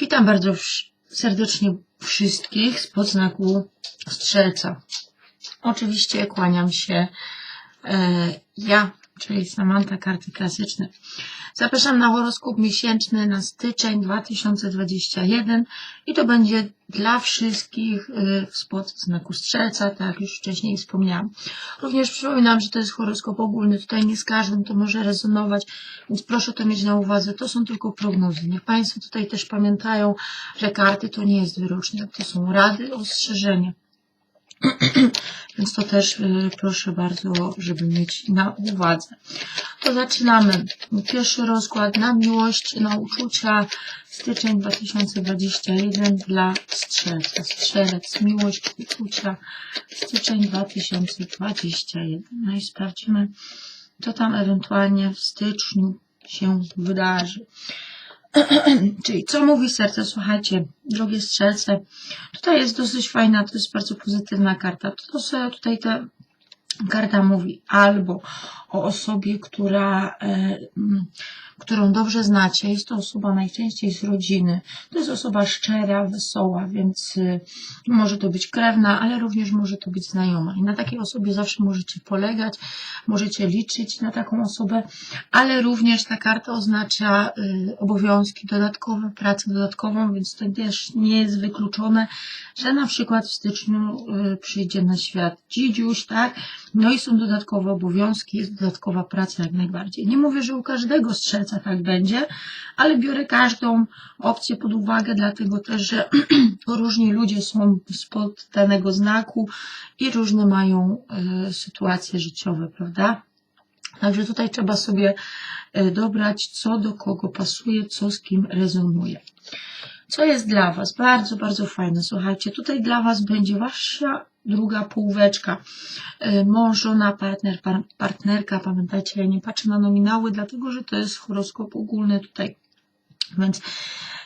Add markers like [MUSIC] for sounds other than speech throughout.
Witam bardzo serdecznie wszystkich z podznaku Strzelca. Oczywiście kłaniam się e, ja, czyli Samanta Karty Klasyczne. Zapraszam na horoskop miesięczny na styczeń 2021 i to będzie dla wszystkich e, spod znaku Strzelca, tak jak już wcześniej wspomniałam. Również przypominam, że to jest horoskop ogólny, tutaj nie z każdym to może rezonować, więc proszę to mieć na uwadze. To są tylko prognozy. Niech Państwo tutaj też pamiętają, że karty to nie jest wyrocznia, to są rady, ostrzeżenia. [CLEARS THROAT] Więc to też y, proszę bardzo, żeby mieć na uwadze. To zaczynamy. Pierwszy rozkład na miłość, na uczucia. Styczeń 2021 dla strzelca. Strzelec, miłość, uczucia. Styczeń 2021. No i sprawdzimy, co tam ewentualnie w styczniu się wydarzy. [CLEARS THROAT] Czyli co mówi serce? Słuchajcie, drogie strzelce, tutaj jest dosyć fajna, to jest bardzo pozytywna karta. To sobie tutaj ta karta mówi albo o osobie, która, e, którą dobrze znacie. Jest to osoba najczęściej z rodziny. To jest osoba szczera, wesoła, więc y, może to być krewna, ale również może to być znajoma. I na takiej osobie zawsze możecie polegać, możecie liczyć na taką osobę, ale również ta karta oznacza y, obowiązki dodatkowe, pracę dodatkową, więc to też nie jest wykluczone, że na przykład w styczniu y, przyjdzie na świat dzidziuś, tak? No i są dodatkowe obowiązki, jest dodatkowa praca jak najbardziej. Nie mówię, że u każdego strzelca tak będzie, ale biorę każdą opcję pod uwagę, dlatego też, że [CLEARS THROAT] różni ludzie są spod danego znaku i różne mają y, sytuacje życiowe, prawda? Także tutaj trzeba sobie y, dobrać, co do kogo pasuje, co z kim rezonuje. Co jest dla Was? Bardzo, bardzo fajne. Słuchajcie, tutaj dla Was będzie Wasza druga półweczka. Y, Mąż, żona, partner, par, partnerka. Pamiętajcie, ja nie patrzę na nominały, dlatego że to jest horoskop ogólny tutaj. Więc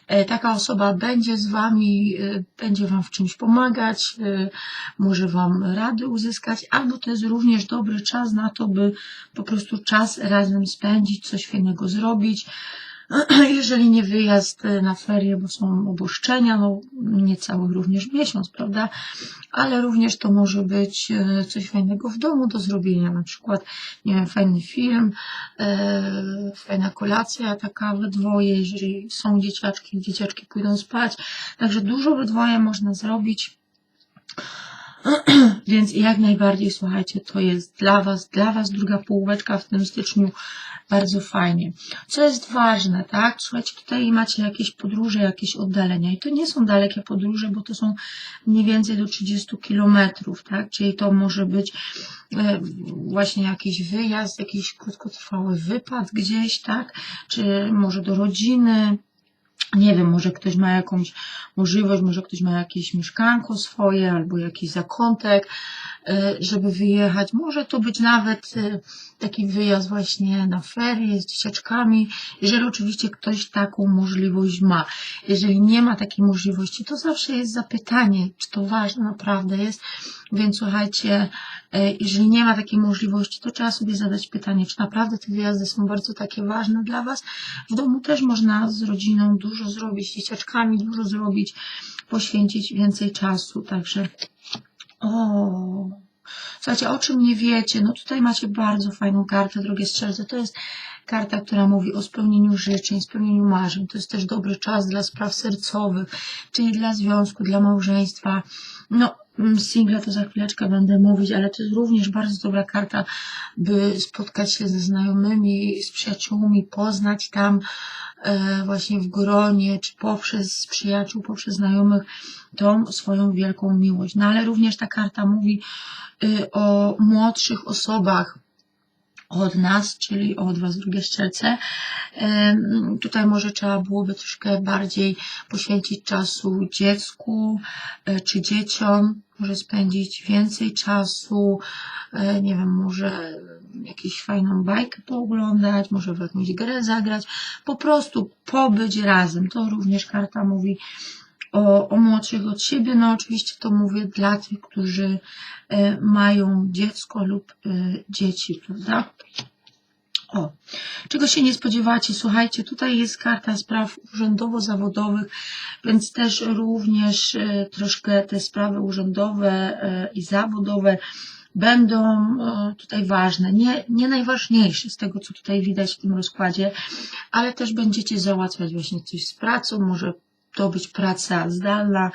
e, taka osoba będzie z Wami, e, będzie Wam w czymś pomagać, e, może Wam rady uzyskać, albo to jest również dobry czas na to, by po prostu czas razem spędzić, coś fajnego zrobić. [CLEARS THROAT] Jeżeli nie wyjazd e, na ferie, bo są oboszczenia, no niecały również miesiąc, prawda? Ale również to może być e, coś fajnego w domu do zrobienia, na przykład, nie wiem, fajny film, e, fajna kolacja taka we dwoje, jeżeli są dzieciaczki, dzieciaczki pójdą spać. Także dużo we dwoje można zrobić. [CLEARS THROAT] Więc jak najbardziej, słuchajcie, to jest dla Was, dla Was druga półeczka w tym styczniu bardzo fajnie. Co jest ważne, tak? Słuchajcie, tutaj macie jakieś podróże, jakieś oddalenia i to nie są dalekie podróże, bo to są mniej więcej do 30 kilometrów, tak? Czyli to może być e, właśnie jakiś wyjazd, jakiś krótkotrwały wypad gdzieś, tak? Czy może do rodziny, nie wiem, może ktoś ma jakąś możliwość, może ktoś ma jakieś mieszkanko swoje albo jakiś zakątek, żeby wyjechać. Może to być nawet e, taki wyjazd właśnie na ferie z dzieciaczkami, jeżeli oczywiście ktoś taką możliwość ma. Jeżeli nie ma takiej możliwości, to zawsze jest zapytanie, czy to ważne naprawdę jest. Więc słuchajcie, e, jeżeli nie ma takiej możliwości, to trzeba sobie zadać pytanie, czy naprawdę te wyjazdy są bardzo takie ważne dla Was. W domu też można z rodziną dużo zrobić, z dzieciaczkami dużo zrobić, poświęcić więcej czasu. Także, o, słuchajcie, o czym nie wiecie, no tutaj macie bardzo fajną kartę, drogie strzelce. To jest karta, która mówi o spełnieniu życzeń, spełnieniu marzeń. To jest też dobry czas dla spraw sercowych, czyli dla związku, dla małżeństwa. No, mm, single to za chwileczkę będę mówić, ale to jest również bardzo dobra karta, by spotkać się ze znajomymi, z przyjaciółmi, poznać tam e, właśnie w gronie, czy poprzez przyjaciół, poprzez znajomych tą swoją wielką miłość. No ale również ta karta mówi y, o młodszych osobach, od nas, czyli od Was, drugie strzelce. Em, Tutaj może trzeba byłoby troszkę bardziej poświęcić czasu dziecku e, czy dzieciom, może spędzić więcej czasu, e, nie wiem, może jakąś fajną bajkę pooglądać, może w jakąś grę zagrać, po prostu pobyć razem. To również karta mówi o, o młodszych od siebie. No oczywiście to mówię dla tych, którzy e, mają dziecko lub e, dzieci, prawda? O, czego się nie spodziewacie? Słuchajcie, tutaj jest karta spraw urzędowo-zawodowych, więc też również e, troszkę te sprawy urzędowe i zawodowe będą tutaj ważne. Nie, nie najważniejsze z tego, co tutaj widać w tym rozkładzie, ale też będziecie załatwiać właśnie coś z pracą, może to być praca zdalna,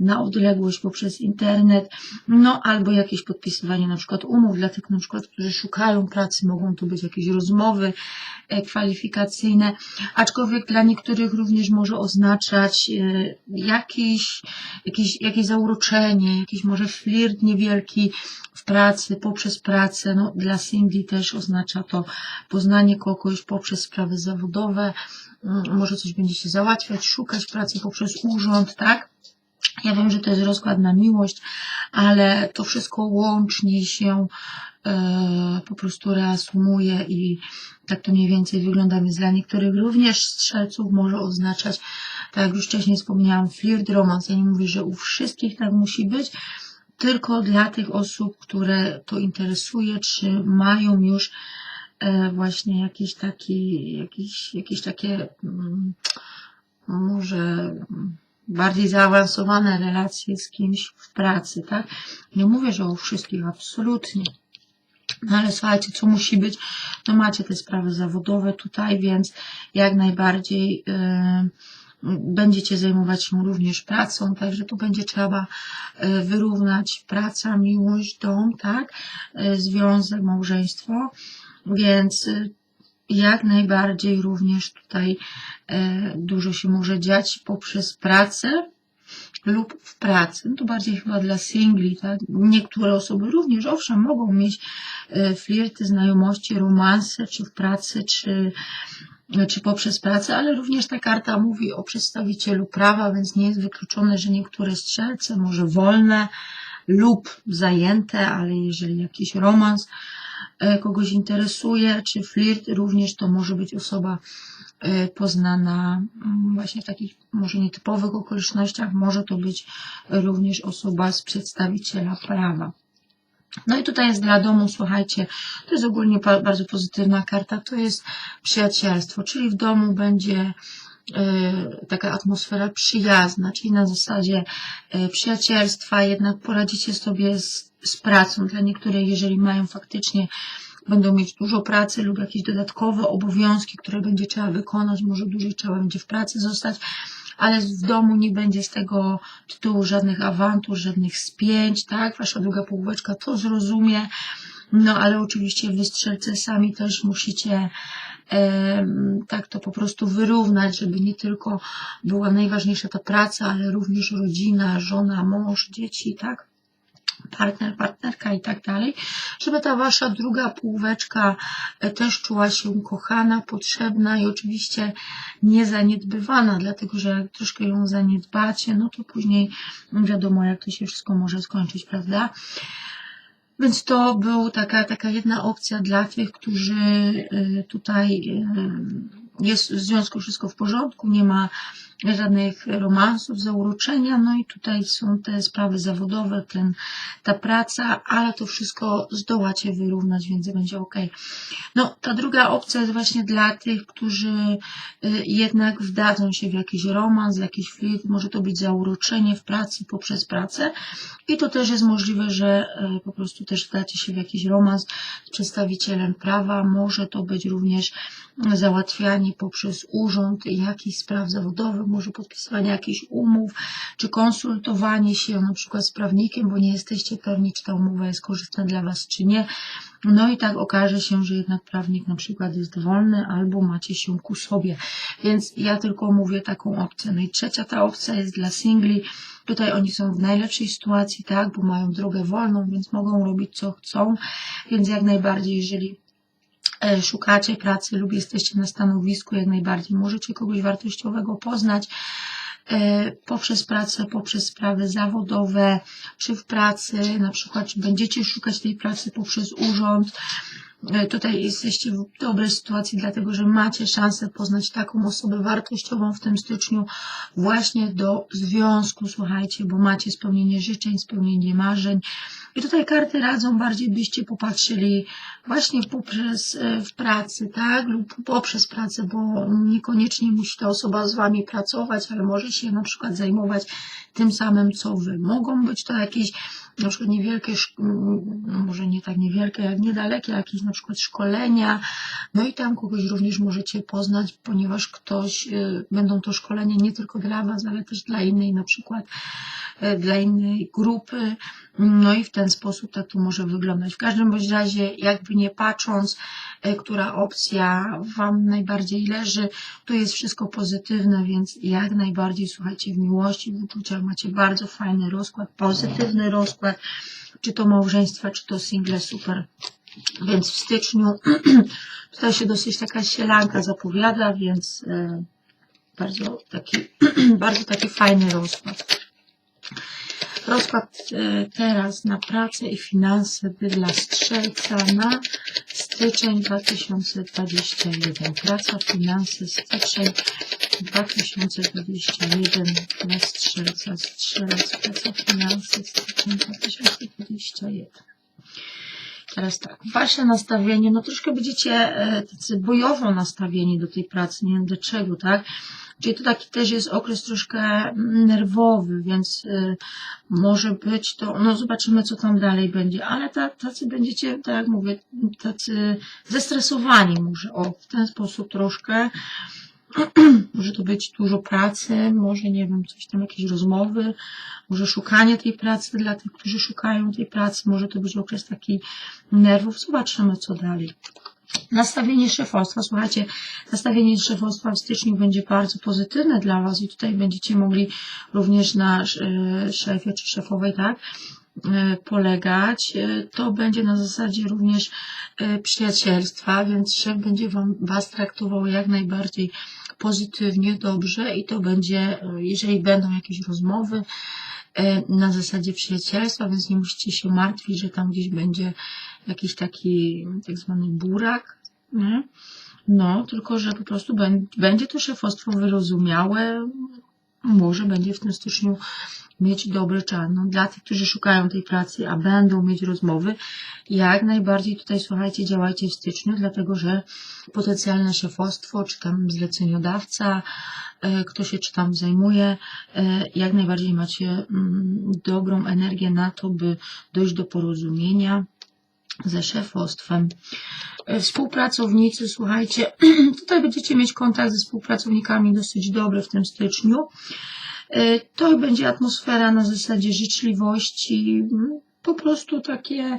na odległość poprzez internet, no albo jakieś podpisywanie na przykład umów dla tych na przykład, którzy szukają pracy, mogą to być jakieś rozmowy e, kwalifikacyjne, aczkolwiek dla niektórych również może oznaczać e, jakieś, jakieś, jakieś zauroczenie, jakiś może flirt niewielki w pracy, poprzez pracę, no dla singli też oznacza to poznanie kogoś poprzez sprawy zawodowe, może coś będziecie załatwiać, szukać pracy poprzez urząd, tak? Ja wiem, że to jest rozkład na miłość, ale to wszystko łącznie się e, po prostu reasumuje i tak to mniej więcej wygląda, więc dla niektórych również strzelców może oznaczać, tak jak już wcześniej wspomniałam, flirt, romans. Ja nie mówię, że u wszystkich tak musi być, tylko dla tych osób, które to interesuje, czy mają już właśnie jakieś taki, jakieś, jakieś takie mm, może bardziej zaawansowane relacje z kimś w pracy, tak? Nie mówię, że u wszystkich, absolutnie. No ale słuchajcie, co musi być, no macie te sprawy zawodowe tutaj, więc jak najbardziej yy, będziecie zajmować się również pracą, także tu będzie trzeba yy, wyrównać praca, miłość, dom, tak, związek, małżeństwo. Więc y, jak najbardziej również tutaj e, dużo się może dziać poprzez pracę lub w pracy. No to bardziej chyba dla singli, tak? Niektóre osoby również, owszem, mogą mieć e, flirty, znajomości, romanse, czy w pracy, czy, czy poprzez pracę, ale również ta karta mówi o przedstawicielu prawa, więc nie jest wykluczone, że niektóre strzelce, może wolne lub zajęte, ale jeżeli jakiś romans, kogoś interesuje, czy flirt, również to może być osoba e, poznana mm, właśnie w takich może nietypowych okolicznościach, może to być również osoba z przedstawiciela prawa. No i tutaj jest dla domu, słuchajcie, to jest ogólnie bardzo pozytywna karta, to jest przyjacielstwo, czyli w domu będzie e, taka atmosfera przyjazna, czyli na zasadzie przyjacielstwa, jednak poradzicie sobie z z pracą. Dla niektórych, jeżeli mają faktycznie, będą mieć dużo pracy lub jakieś dodatkowe obowiązki, które będzie trzeba wykonać, może dłużej trzeba będzie w pracy zostać, ale w domu nie będzie z tego tytułu żadnych awantur, żadnych spięć, tak? Wasza druga połóweczka to zrozumie. No ale oczywiście wy strzelcy sami też musicie tak to po prostu wyrównać, żeby nie tylko była najważniejsza ta praca, ale również rodzina, żona, mąż, dzieci, tak? partner, partnerka i tak dalej, żeby ta wasza druga półweczka e, też czuła się kochana, potrzebna i oczywiście niezaniedbywana, dlatego że jak troszkę ją zaniedbacie, no to później wiadomo, jak to się wszystko może skończyć, prawda? Więc to był taka, taka jedna opcja dla tych, którzy e, tutaj e, jest w związku wszystko w porządku, nie ma żadnych romansów, zauroczenia, no i tutaj są te sprawy zawodowe, ten, ta praca, ale to wszystko zdołacie wyrównać, więc będzie ok. No, ta druga opcja jest właśnie dla tych, którzy y, jednak wdadzą się w jakiś romans, jakiś flirt, może to być zauroczenie w pracy poprzez pracę i to też jest możliwe, że y, po prostu też wdacie się w jakiś romans z przedstawicielem prawa, może to być również załatwianie poprzez urząd jakichś spraw zawodowych, może podpisywanie jakichś umów, czy konsultowanie się na przykład z prawnikiem, bo nie jesteście pewni, czy ta umowa jest korzystna dla Was, czy nie. No i tak okaże się, że jednak prawnik na przykład jest wolny, albo macie się ku sobie. Więc ja tylko mówię taką opcję. No i trzecia ta opcja jest dla singli. Tutaj oni są w najlepszej sytuacji, tak, bo mają drogę wolną, więc mogą robić co chcą. Więc jak najbardziej, jeżeli szukacie pracy lub jesteście na stanowisku, jak najbardziej możecie kogoś wartościowego poznać e, poprzez pracę, poprzez sprawy zawodowe, czy w pracy, na przykład, czy będziecie szukać tej pracy poprzez urząd, e, tutaj jesteście w dobrej sytuacji, dlatego że macie szansę poznać taką osobę wartościową w tym styczniu właśnie do związku, słuchajcie, bo macie spełnienie życzeń, spełnienie marzeń. I tutaj karty radzą bardziej, byście popatrzyli właśnie poprzez e, w pracy, tak? Lub poprzez pracę, bo niekoniecznie musi ta osoba z wami pracować, ale może się na przykład zajmować tym samym, co wy. Mogą być to jakieś na przykład niewielkie, no może nie tak niewielkie, jak niedalekie, jakieś na przykład szkolenia. No i tam kogoś również możecie poznać, ponieważ ktoś, y, będą to szkolenia nie tylko dla was, ale też dla innej na przykład dla innej grupy. No i w ten sposób tak to może wyglądać. W każdym bądź razie, jakby nie patrząc, y, która opcja Wam najbardziej leży, to jest wszystko pozytywne, więc jak najbardziej słuchajcie w miłości, w uczuciach macie bardzo fajny rozkład, pozytywny rozkład, czy to małżeństwa, czy to single, super. Więc w styczniu [CLEARS THROAT] tutaj się dosyć taka sielanka zapowiada, więc e, bardzo taki, [CLEARS THROAT] bardzo taki fajny rozkład. Rozkład e, teraz na pracę i finanse dla Strzelca na styczeń 2021. Praca, finanse, styczeń 2021 dla Strzelca. Strzelec, praca, finanse, styczeń 2021. Teraz tak, wasze nastawienie, no troszkę będziecie e, tacy bojowo nastawieni do tej pracy, nie wiem dlaczego, tak? Czyli to taki też jest okres troszkę mm, nerwowy, więc y, może być to, no zobaczymy co tam dalej będzie, ale ta, tacy będziecie, tak jak mówię, tacy zestresowani może, o, w ten sposób troszkę. [CLEARS THROAT] może to być dużo pracy, może nie wiem, coś tam, jakieś rozmowy, może szukanie tej pracy dla tych, którzy szukają tej pracy, może to być okres taki nerwów, zobaczymy co dalej. Nastawienie szefostwa, słuchajcie, nastawienie szefostwa w styczniu będzie bardzo pozytywne dla Was i tutaj będziecie mogli również na e, szefie czy szefowej, tak, e, polegać. E, To będzie na zasadzie również przyjacielstwa, więc szef będzie wam, Was traktował jak najbardziej pozytywnie, dobrze i to będzie, jeżeli będą jakieś rozmowy na zasadzie przyjacielstwa, więc nie musicie się martwić, że tam gdzieś będzie jakiś taki tak zwany burak, nie? No, tylko że po prostu bę- będzie to szefostwo wyrozumiałe, może będzie w tym styczniu mieć dobry czas. No, dla tych, którzy szukają tej pracy, a będą mieć rozmowy, jak najbardziej tutaj, słuchajcie, działajcie w styczniu, dlatego że potencjalne szefostwo, czy tam zleceniodawca, e, kto się czy tam zajmuje, e, jak najbardziej macie mm, dobrą energię na to, by dojść do porozumienia ze szefostwem. E, Współpracownicy, słuchajcie, [CLEARS THROAT] tutaj będziecie mieć kontakt ze współpracownikami dosyć dobry w tym styczniu. E, To będzie atmosfera na zasadzie życzliwości, po prostu takie,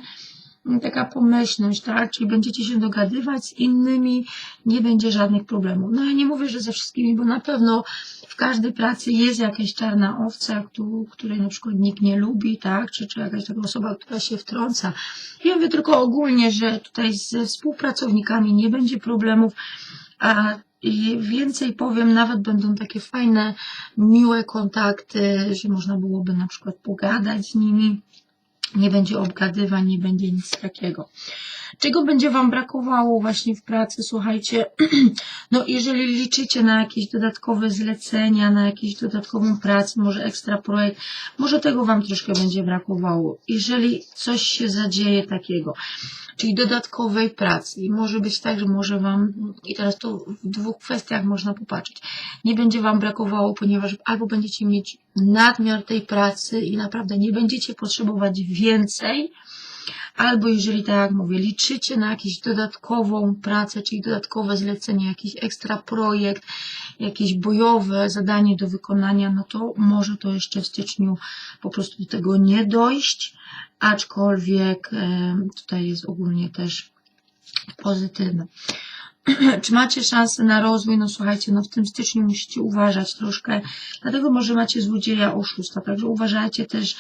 taka pomyślność, tak? Czyli będziecie się dogadywać z innymi, nie będzie żadnych problemów. No ja nie mówię, że ze wszystkimi, bo na pewno w każdej pracy jest jakaś czarna owca, któ- której na przykład nikt nie lubi, tak? Czy, czy jakaś taka osoba, która się wtrąca. Ja mówię tylko ogólnie, że tutaj ze współpracownikami nie będzie problemów, a i więcej powiem, nawet będą takie fajne, miłe kontakty, że można byłoby na przykład pogadać z nimi. Nie będzie obgadywań, nie będzie nic takiego. Czego będzie Wam brakowało właśnie w pracy? Słuchajcie, [CLEARS THROAT] no jeżeli liczycie na jakieś dodatkowe zlecenia, na jakąś dodatkową pracę, może ekstra projekt, może tego Wam troszkę będzie brakowało. Jeżeli coś się zadzieje takiego, czyli dodatkowej pracy. I może być tak, że może Wam, i teraz to w dwóch kwestiach można popatrzeć, nie będzie Wam brakowało, ponieważ albo będziecie mieć nadmiar tej pracy i naprawdę nie będziecie potrzebować więcej, albo jeżeli, tak jak mówię, liczycie na jakąś dodatkową pracę, czyli dodatkowe zlecenie, jakiś ekstra projekt, jakieś bojowe zadanie do wykonania, no to może to jeszcze w styczniu po prostu do tego nie dojść, aczkolwiek tutaj jest ogólnie też pozytywne. [CLEARS THROAT] Czy macie szansę na rozwój? No słuchajcie, no w tym styczniu musicie uważać troszkę, dlatego może macie złodzieja oszusta, także uważajcie też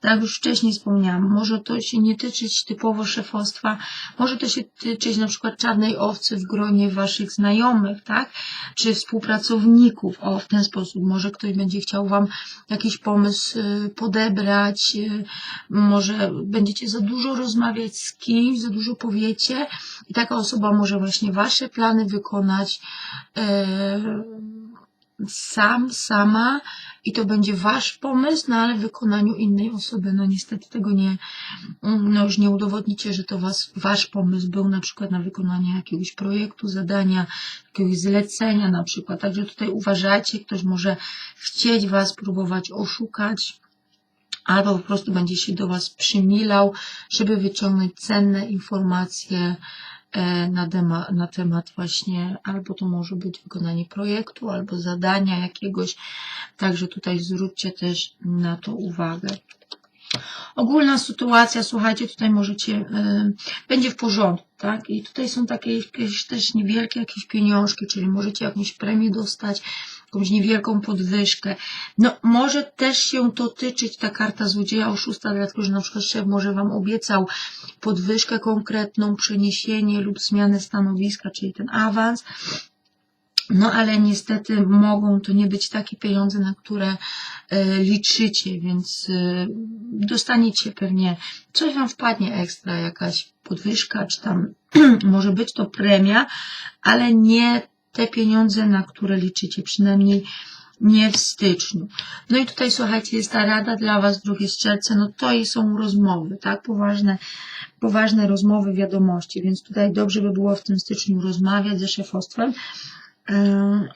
Tak jak już wcześniej wspomniałam, może to się nie tyczyć typowo szefostwa, może to się tyczyć na przykład czarnej owcy w gronie waszych znajomych, tak? Czy współpracowników. O, w ten sposób. Może ktoś będzie chciał wam jakiś pomysł y, podebrać, y, może będziecie za dużo rozmawiać z kimś, za dużo powiecie i taka osoba może właśnie wasze plany wykonać e, sam, sama i to będzie wasz pomysł, no ale w wykonaniu innej osoby. No niestety tego nie, no już nie udowodnicie, że to was, wasz pomysł był na przykład na wykonanie jakiegoś projektu, zadania, jakiegoś zlecenia na przykład. Także tutaj uważajcie, ktoś może chcieć was próbować oszukać albo po prostu będzie się do Was przymilał, żeby wyciągnąć cenne informacje na, dema, na temat właśnie, albo to może być wykonanie projektu, albo zadania jakiegoś, także tutaj zwróćcie też na to uwagę. Ogólna sytuacja, słuchajcie, tutaj możecie, y, będzie w porządku, tak? I tutaj są takie jakieś też niewielkie jakieś pieniążki, czyli możecie jakąś premię dostać, jakąś niewielką podwyżkę. No, może też się to tyczyć, ta karta złodzieja oszusta, dlatego, że na przykład szef może Wam obiecał podwyżkę konkretną, przeniesienie lub zmianę stanowiska, czyli ten awans, no ale niestety mogą to nie być takie pieniądze, na które e, liczycie, więc e, dostaniecie pewnie, coś wam wpadnie ekstra, jakaś podwyżka, czy tam [CLEARS THROAT] może być to premia, ale nie te pieniądze, na które liczycie, przynajmniej nie w styczniu. No i tutaj słuchajcie, jest ta rada dla Was, drugie strzelce, no to i są rozmowy, tak, poważne, poważne rozmowy, wiadomości, więc tutaj dobrze by było w tym styczniu rozmawiać ze szefostwem, e,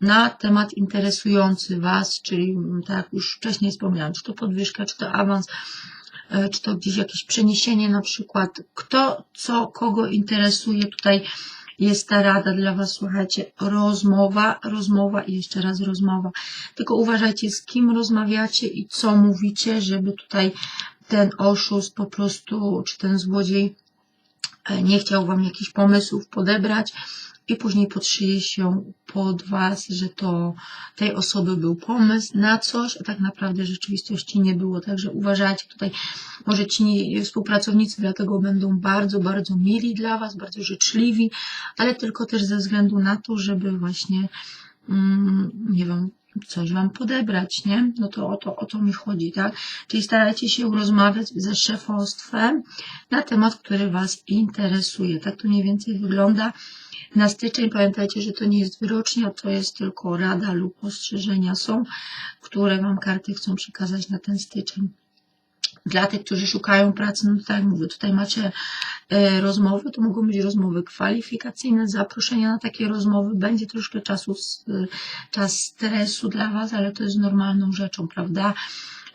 na temat interesujący Was, czyli tak jak już wcześniej wspomniałam, czy to podwyżka, czy to awans, e, czy to gdzieś jakieś przeniesienie na przykład, kto, co, kogo interesuje, tutaj jest ta rada dla Was, słuchajcie, rozmowa, rozmowa i jeszcze raz rozmowa. Tylko uważajcie, z kim rozmawiacie i co mówicie, żeby tutaj ten oszust po prostu, czy ten złodziej e, nie chciał Wam jakichś pomysłów podebrać i później podszyje się pod Was, że to tej osoby był pomysł na coś, a tak naprawdę w rzeczywistości nie było. Także uważajcie tutaj, może ci współpracownicy dlatego będą bardzo, bardzo mili dla Was, bardzo życzliwi, ale tylko też ze względu na to, żeby właśnie, mm, nie wiem, coś wam podebrać, nie? No to o to, o to mi chodzi, tak? Czyli starajcie się rozmawiać ze szefostwem na temat, który was interesuje. Tak to mniej więcej wygląda na styczeń. Pamiętajcie, że to nie jest wyrocznia, to jest tylko rada lub ostrzeżenia są, które wam karty chcą przekazać na ten styczeń. Dla tych, którzy szukają pracy, no tak mówię, tutaj macie e, rozmowy, to mogą być rozmowy kwalifikacyjne, zaproszenia na takie rozmowy, będzie troszkę czasu, e, czas stresu dla Was, ale to jest normalną rzeczą, prawda?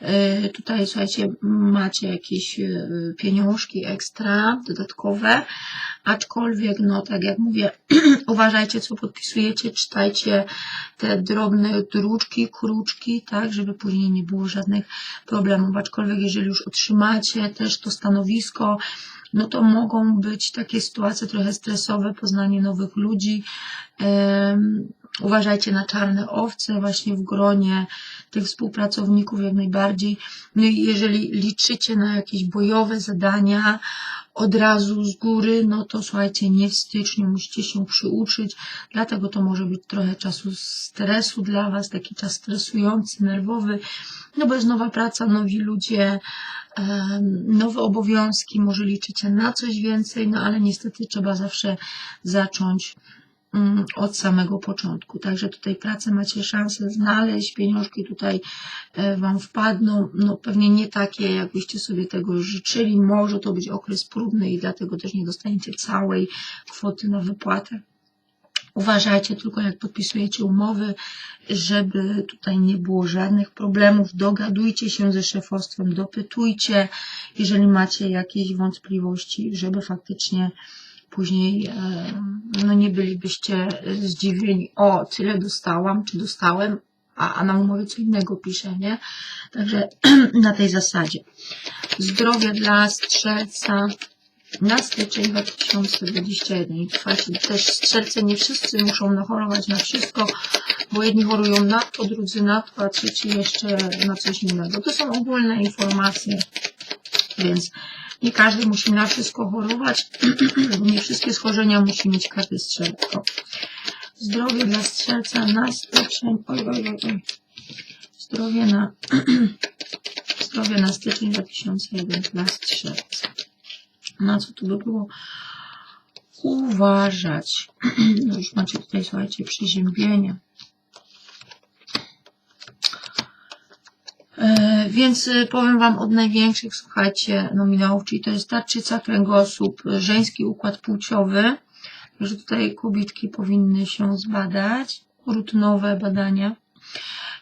E, Tutaj, słuchajcie, macie jakieś e, pieniążki ekstra, dodatkowe, aczkolwiek, no tak jak mówię, [CLEARS THROAT] uważajcie, co podpisujecie, czytajcie te drobne druczki, kruczki, tak, żeby później nie było żadnych problemów, aczkolwiek jeżeli już otrzymacie też to stanowisko, no to mogą być takie sytuacje trochę stresowe, poznanie nowych ludzi. Uważajcie na czarne owce właśnie w gronie tych współpracowników jak najbardziej. No i jeżeli liczycie na jakieś bojowe zadania od razu z góry, no to słuchajcie, nie w styczniu, musicie się przyuczyć, dlatego to może być trochę czasu stresu dla Was, taki czas stresujący, nerwowy, no bo jest nowa praca, nowi ludzie, nowe obowiązki, może liczycie na coś więcej, no ale niestety trzeba zawsze zacząć od samego początku. Także tutaj pracę macie szansę znaleźć, pieniążki tutaj e, Wam wpadną, no pewnie nie takie, jakbyście sobie tego życzyli. Może to być okres próbny i dlatego też nie dostaniecie całej kwoty na wypłatę. Uważajcie tylko, jak podpisujecie umowy, żeby tutaj nie było żadnych problemów. Dogadujcie się ze szefostwem, dopytujcie, jeżeli macie jakieś wątpliwości, żeby faktycznie później e, no nie bylibyście zdziwieni, o, tyle dostałam, czy dostałem, a, a na umowie co innego pisze, nie? Także [CLEARS THROAT] na tej zasadzie. Zdrowie dla strzelca na styczeń 2021. I słuchajcie, też strzelce nie wszyscy muszą nachorować na wszystko. bo jedni chorują na to, drudzy na to, a trzeci jeszcze na coś innego. To są ogólne informacje, więc nie każdy musi na wszystko chorować, [CLEARS THROAT] nie wszystkie schorzenia musi mieć każdy strzelec. O. Zdrowie dla strzelca na styczeń, oj, oj, oj. Zdrowie na, [CLEARS THROAT] zdrowie na styczeń 2001 dla strzelca. Na co tu by było uważać? [CLEARS THROAT] No już macie tutaj, słuchajcie, przeziębienie. E, Więc y, powiem Wam od największych, słuchajcie, nominałów, czyli to jest tarczyca, kręgosłup, żeński układ płciowy, że tutaj kubitki powinny się zbadać, rutynowe badania,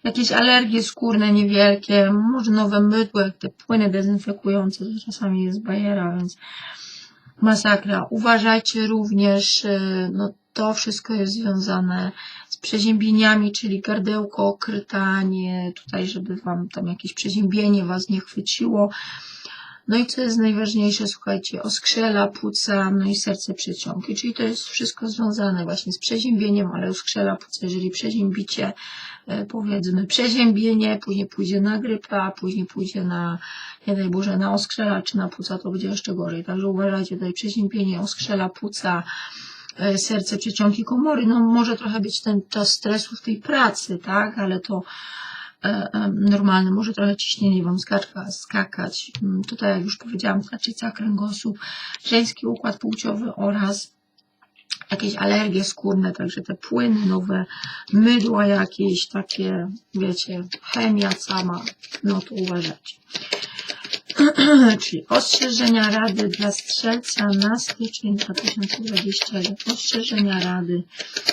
jakieś alergie skórne niewielkie, może nowe mydło, jak te płyny dezynfekujące, to czasami jest bajera, więc masakra. Uważajcie również, y, no to wszystko jest związane przeziębieniami, czyli gardełko, krytanie, tutaj, żeby wam tam jakieś przeziębienie was nie chwyciło. No i co jest najważniejsze, słuchajcie, oskrzela, płuca, no i serce przeciągi, czyli to jest wszystko związane właśnie z przeziębieniem, ale oskrzela, płuca, jeżeli przeziębicie, e, powiedzmy przeziębienie, później pójdzie na grypę, a później pójdzie na, nie daj Boże, na oskrzela czy na płuca, to będzie jeszcze gorzej. Także uważajcie tutaj przeziębienie, oskrzela, płuca, serce, przeciągi komory. No może trochę być ten czas stresu w tej pracy, tak, ale to e, e, normalne. Może trochę ciśnienie Wam skaka, skakać. Mm, Tutaj, jak już powiedziałam, tarczyca, kręgosłup, żeński układ płciowy oraz jakieś alergie skórne, także te płyny nowe, mydła jakieś takie, wiecie, chemia sama, no to uważajcie. [CLEARS THROAT] Czyli ostrzeżenia Rady dla Strzelca na styczeń 2021. Ostrzeżenia Rady,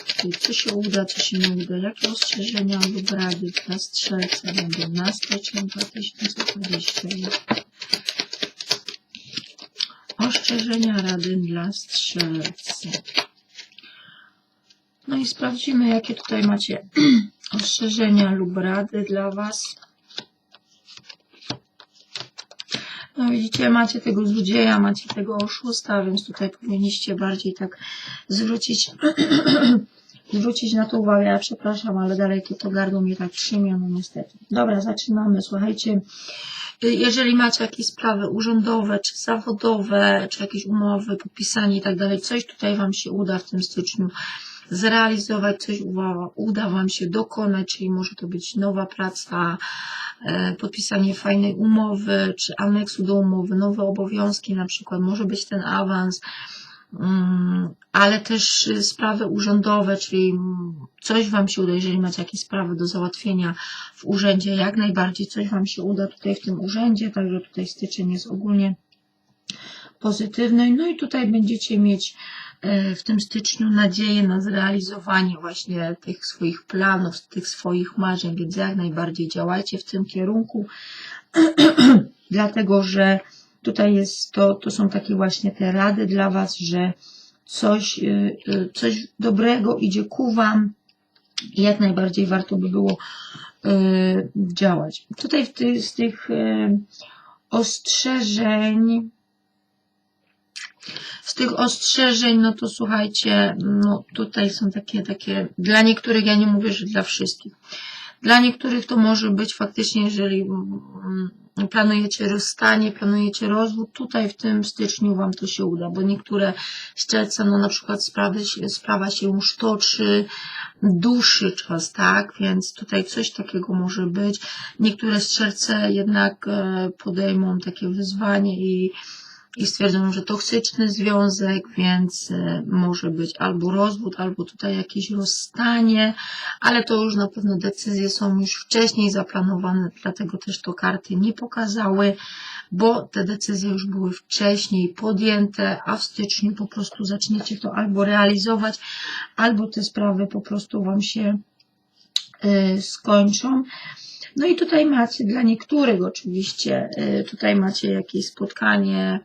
czyli co się uda, co się nie uda. Jakie ostrzeżenia lub rady dla Strzelca będą na styczeń 2021. Ostrzeżenia Rady dla Strzelca. No i sprawdzimy, jakie tutaj macie [CLEARS THROAT] ostrzeżenia lub rady dla Was. No widzicie, macie tego złodzieja, macie tego oszusta, więc tutaj powinniście bardziej tak zwrócić, [CLEARS THROAT] zwrócić na to uwagę. Ja przepraszam, ale dalej to, to mnie tak trzymie, no niestety. Dobra, zaczynamy. Słuchajcie, y, jeżeli macie jakieś sprawy urzędowe, czy zawodowe, czy jakieś umowy, podpisanie i tak dalej, coś tutaj Wam się uda w tym styczniu zrealizować, coś uda, Wam się dokonać, czyli może to być nowa praca, e, podpisanie fajnej umowy, czy aneksu do umowy, nowe obowiązki na przykład, może być ten awans, mm, ale też y, sprawy urzędowe, czyli mm, coś Wam się uda, jeżeli macie jakieś sprawy do załatwienia w urzędzie, jak najbardziej coś Wam się uda tutaj w tym urzędzie, także tutaj styczeń jest ogólnie pozytywny. No i tutaj będziecie mieć w tym styczniu nadzieję na zrealizowanie właśnie tych swoich planów, tych swoich marzeń, więc jak najbardziej działajcie w tym kierunku, [CLEARS THROAT] dlatego że tutaj jest to, to są takie właśnie te rady dla Was, że coś, y, y, coś dobrego idzie ku Wam i jak najbardziej warto by było działać. Tutaj z tych ostrzeżeń, z tych ostrzeżeń, no to słuchajcie, no tutaj są takie, takie, dla niektórych, ja nie mówię, że dla wszystkich. Dla niektórych to może być faktycznie, jeżeli mm, planujecie rozstanie, planujecie rozwód, tutaj w tym styczniu Wam to się uda, bo niektóre strzelce, no na przykład sprawy, sprawa się już toczy dłuższy czas, tak, więc tutaj coś takiego może być. Niektóre strzelce jednak e, podejmą takie wyzwanie i i stwierdzono, że toksyczny związek, więc e, może być albo rozwód, albo tutaj jakieś rozstanie, ale to już na pewno decyzje są już wcześniej zaplanowane, dlatego też to karty nie pokazały, bo te decyzje już były wcześniej podjęte, a w styczniu po prostu zaczniecie to albo realizować, albo te sprawy po prostu Wam się e, skończą. No i tutaj macie dla niektórych oczywiście, y, tutaj macie jakieś spotkanie,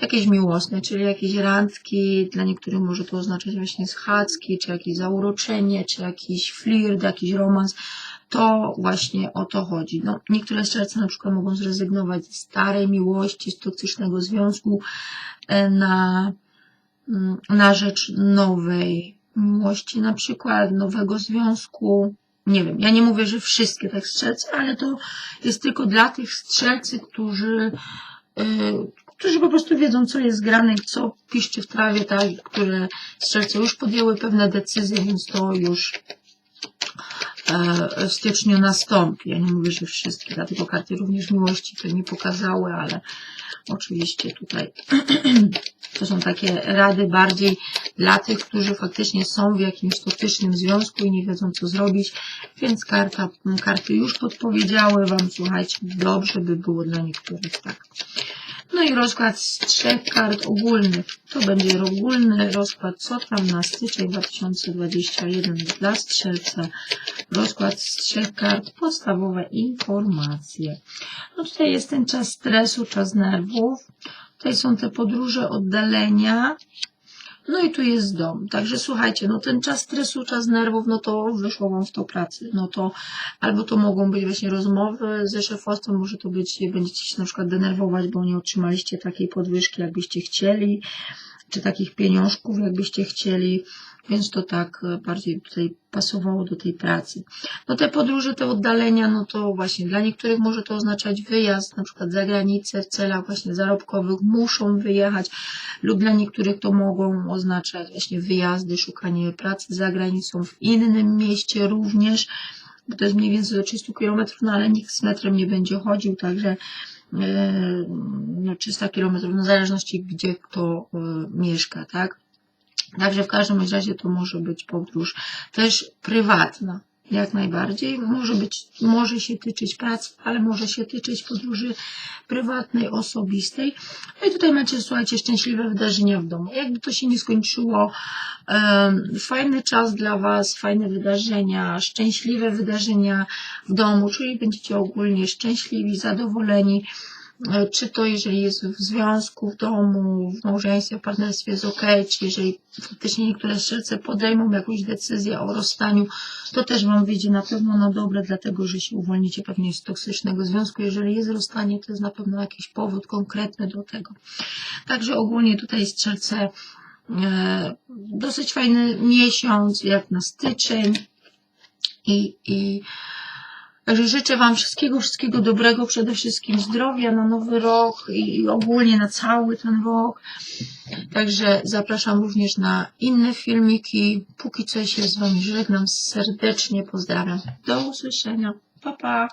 jakieś miłosne, czyli jakieś randki, dla niektórych może to oznaczać właśnie schadzki, czy jakieś zauroczenie, czy jakiś flirt, jakiś romans. To właśnie o to chodzi. No, niektóre strzelce na przykład mogą zrezygnować ze starej miłości, z toksycznego związku e, na, mm, na rzecz nowej miłości, na przykład nowego związku, Nie wiem, ja nie mówię, że wszystkie tak strzelce, ale to jest tylko dla tych strzelcy, którzy, yy, którzy po prostu wiedzą, co jest grane co piszczy w trawie, tak, które strzelce już podjęły pewne decyzje, więc to już e, w styczniu nastąpi. Ja nie mówię, że wszystkie, dlatego karty również miłości to nie pokazały, ale oczywiście tutaj [CLEARS THROAT] to są takie rady bardziej dla tych, którzy faktycznie są w jakimś toksycznym związku i nie wiedzą, co zrobić, więc karta, karty już podpowiedziały Wam, słuchajcie, dobrze by było dla niektórych tak. No i rozkład z trzech kart ogólnych. To będzie ogólny rozkład, co tam na styczeń 2021 dla strzelca. Rozkład z trzech kart, podstawowe informacje. No tutaj jest ten czas stresu, czas nerwów. Tutaj są te podróże, oddalenia. No i tu jest dom. Także słuchajcie, no ten czas stresu, czas nerwów, no to wyszło wam w to pracy. No to albo to mogą być właśnie rozmowy ze szefostwem, może to być, będziecie się na przykład denerwować, bo nie otrzymaliście takiej podwyżki, jakbyście chcieli, czy takich pieniążków, jakbyście chcieli, więc to tak e, bardziej tutaj pasowało do tej pracy. No te podróże, te oddalenia, no to właśnie dla niektórych może to oznaczać wyjazd, na przykład za granicę w celach właśnie zarobkowych muszą wyjechać, lub dla niektórych to mogą oznaczać właśnie wyjazdy, szukanie pracy za granicą w innym mieście również, bo to jest mniej więcej do 300 km, no ale nikt z metrem nie będzie chodził, także e, no 300 km, w zależności gdzie kto e, mieszka, tak? Także w każdym razie to może być podróż też prywatna. Jak najbardziej. Może być, może się tyczyć pracy, ale może się tyczyć podróży prywatnej, osobistej. No i tutaj macie, słuchajcie, szczęśliwe wydarzenia w domu. Jakby to się nie skończyło, fajny czas dla Was, fajne wydarzenia, szczęśliwe wydarzenia w domu, czyli będziecie ogólnie szczęśliwi, zadowoleni. E, Czy to jeżeli jest w związku, w domu, w małżeństwie, w partnerstwie jest ok, czy jeżeli faktycznie niektóre strzelce podejmą jakąś decyzję o rozstaniu, to też Wam wyjdzie na pewno na dobre, dlatego że się uwolnicie pewnie z toksycznego związku. Jeżeli jest rozstanie, to jest na pewno jakiś powód konkretny do tego. Także ogólnie tutaj strzelce e, dosyć fajny miesiąc, jak na styczeń i, i Także życzę Wam wszystkiego, wszystkiego dobrego, przede wszystkim zdrowia na nowy rok i ogólnie na cały ten rok. Także zapraszam również na inne filmiki. Póki co się z Wami żegnam serdecznie, pozdrawiam. Do usłyszenia. Pa, pa.